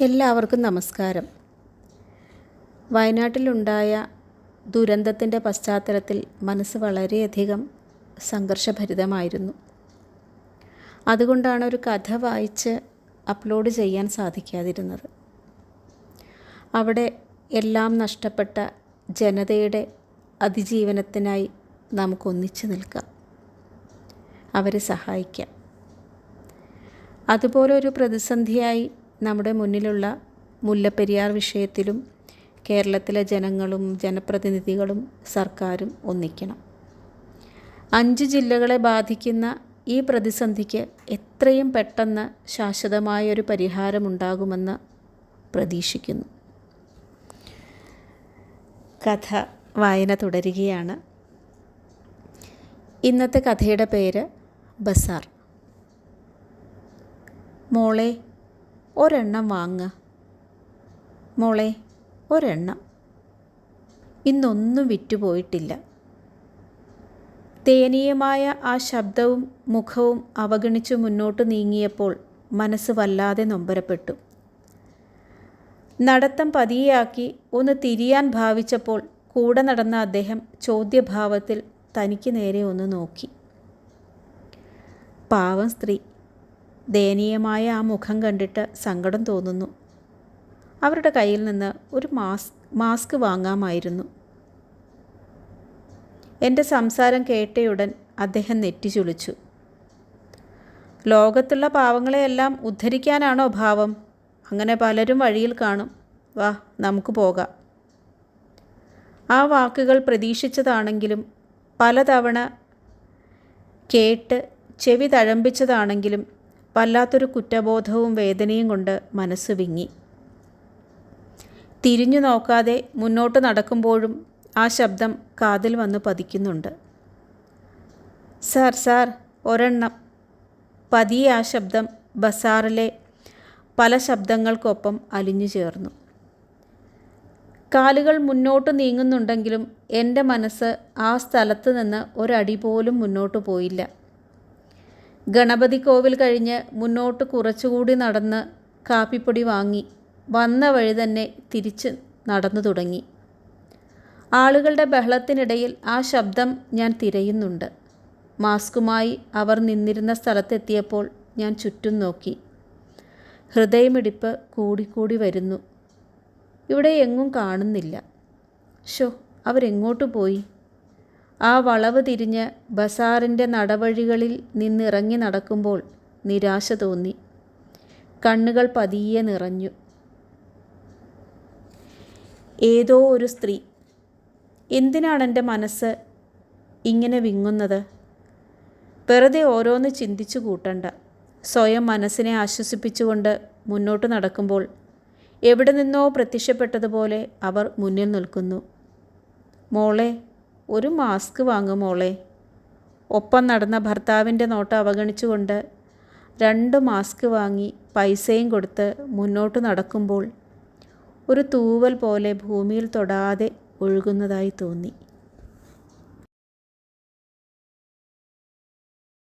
എല്ലാവർക്കും നമസ്കാരം. വയനാട്ടിലുണ്ടായ ദുരന്തത്തിന്റെ പശ്ചാത്തലത്തിൽ മനസ്സ് വളരെയധികം സംഘർഷഭരിതമായിരുന്നു. അതുകൊണ്ടാണ് ഒരു കഥ വായിച്ച് അപ്ലോഡ് ചെയ്യാൻ സാധിക്കാതിരുന്നത്. അവിടെ എല്ലാം നഷ്ടപ്പെട്ട ജനതയുടെ അതിജീവനത്തിനായി നമുക്കൊന്നിച്ചു നിൽക്കാം. അവരെ സഹായിക്കാം. അതുപോലെ ഒരു പ്രതിസന്ധിയായി നമ്മുടെ മുന്നിലുള്ള മുല്ലപ്പെരിയാർ വിഷയത്തിലും കേരളത്തിലെ ജനങ്ങളും ജനപ്രതിനിധികളും സർക്കാരും ഒന്നിക്കണം. അഞ്ച് ജില്ലകളെ ബാധിക്കുന്ന ഈ പ്രതിസന്ധിക്ക് എത്രയും പെട്ടെന്ന് ശാശ്വതമായൊരു പരിഹാരമുണ്ടാകുമെന്ന് പ്രതീക്ഷിക്കുന്നു. കഥ വായന തുടരുകയാണ്. ഇന്നത്തെ കഥയുടെ പേര് ബസാർ. മോളെ ഒരെണ്ണം വാങ്ങ. മോളെ ഒരെണ്ണം. ഇന്നൊന്നും വിറ്റുപോയിട്ടില്ല ദയനീയമായ ആ ശബ്ദവും മുഖവും അവഗണിച്ചു മുന്നോട്ട് നീങ്ങിയപ്പോൾ മനസ്സ് വല്ലാതെ നൊമ്പരപ്പെട്ടു. നടത്തം പതിയാക്കി ഒന്ന് തിരിയാൻ ഭാവിച്ചപ്പോൾ കൂടെ നടന്ന അദ്ദേഹം ചോദ്യഭാവത്തിൽ തനിക്ക് നേരെ ഒന്ന് നോക്കി. പാവം സ്ത്രീ. ദയനീയമായ ആ മുഖം കണ്ടിട്ട് സങ്കടം തോന്നുന്നു. അവരുടെ കയ്യിൽ നിന്ന് ഒരു മാസ് മാസ്ക് വാങ്ങാമായിരുന്നു. എന്റെ സംസാരം കേട്ടയുടൻ അദ്ദേഹം നെറ്റി ചുളിച്ചു ലോകത്തുള്ള പാവങ്ങളെയെല്ലാം ഉദ്ധരിക്കാനാണോ ഭാവം? അങ്ങനെ പലരും വഴിയിൽ കാണും. വാ നമുക്ക് പോകാം. ആ വാക്കുകൾ പ്രതീക്ഷിച്ചതാണെങ്കിലും പലതവണ കേട്ട് ചെവി തഴമ്പിച്ചതാണെങ്കിലും വല്ലാത്തൊരു കുറ്റബോധവും വേദനയും കൊണ്ട് മനസ്സ് വിങ്ങി. തിരിഞ്ഞു നോക്കാതെ മുന്നോട്ട് നടക്കുമ്പോഴും ആ ശബ്ദം കാതിൽ വന്ന് പതിക്കുന്നുണ്ട്. സാർ സാർ ഒരെണ്ണം. പതിയെ ആ ശബ്ദം ബസാറിലെ പല ശബ്ദങ്ങൾക്കൊപ്പം അലിഞ്ഞു ചേർന്നു. കാലുകൾ മുന്നോട്ട് നീങ്ങുന്നുണ്ടെങ്കിലും എന്റെ മനസ്സ് ആ സ്ഥലത്ത് നിന്ന് ഒരടി പോലും മുന്നോട്ട് പോയില്ല. ഗണപതി കോവിൽ കഴിഞ്ഞ് മുന്നോട്ട് കുറച്ചുകൂടി നടന്ന് കാപ്പിപ്പൊടി വാങ്ങി വന്ന വഴി തന്നെ തിരിച്ച് നടന്നു തുടങ്ങി. ആളുകളുടെ ബഹളത്തിനിടയിൽ ആ ശബ്ദം ഞാൻ തിരയുന്നുണ്ട്. മാസ്കുമായി അവർ നിന്നിരുന്ന സ്ഥലത്തെത്തിയപ്പോൾ ഞാൻ ചുറ്റും നോക്കി. ഹൃദയമിടിപ്പ് കൂടിക്കൂടി വരുന്നു. ഇവിടെ എങ്ങും കാണുന്നില്ല. ഷോ അവരെങ്ങോട്ട് പോയി? ആ വളവ് തിരിഞ്ഞ് ബസാറിന്റെ നടവഴികളിൽ നിന്നിറങ്ങി നടക്കുമ്പോൾ നിരാശ തോന്നി. കണ്ണുകൾ പതിയെ നിറഞ്ഞു. ഏതോ ഒരു സ്ത്രീ. എന്തിനാണ് എന്റെ മനസ്സ് ഇങ്ങനെ വിങ്ങുന്നത്? വെറുതെ ഓരോന്ന് ചിന്തിച്ചു കൂട്ടണ്ട. സ്വയം മനസ്സിനെ ആശ്വസിപ്പിച്ചുകൊണ്ട് മുന്നോട്ട് നടക്കുമ്പോൾ എവിടെ നിന്നോ പ്രത്യക്ഷപ്പെട്ടതുപോലെ അവർ മുന്നിൽ നിൽക്കുന്നു. മോളെ ഒരു മാസ്ക് വാങ്ങുമോളെ ഒപ്പം നടന്ന ഭർത്താവിന്റെ നോട്ടം അവഗണിച്ചുകൊണ്ട് രണ്ട് മാസ്ക് വാങ്ങി പൈസയും കൊടുത്ത് മുന്നോട്ട് നടക്കുമ്പോൾ ഒരു തൂവൽ പോലെ ഭൂമിയിൽ തൊടാതെ ഒഴുകുന്നതായി തോന്നി.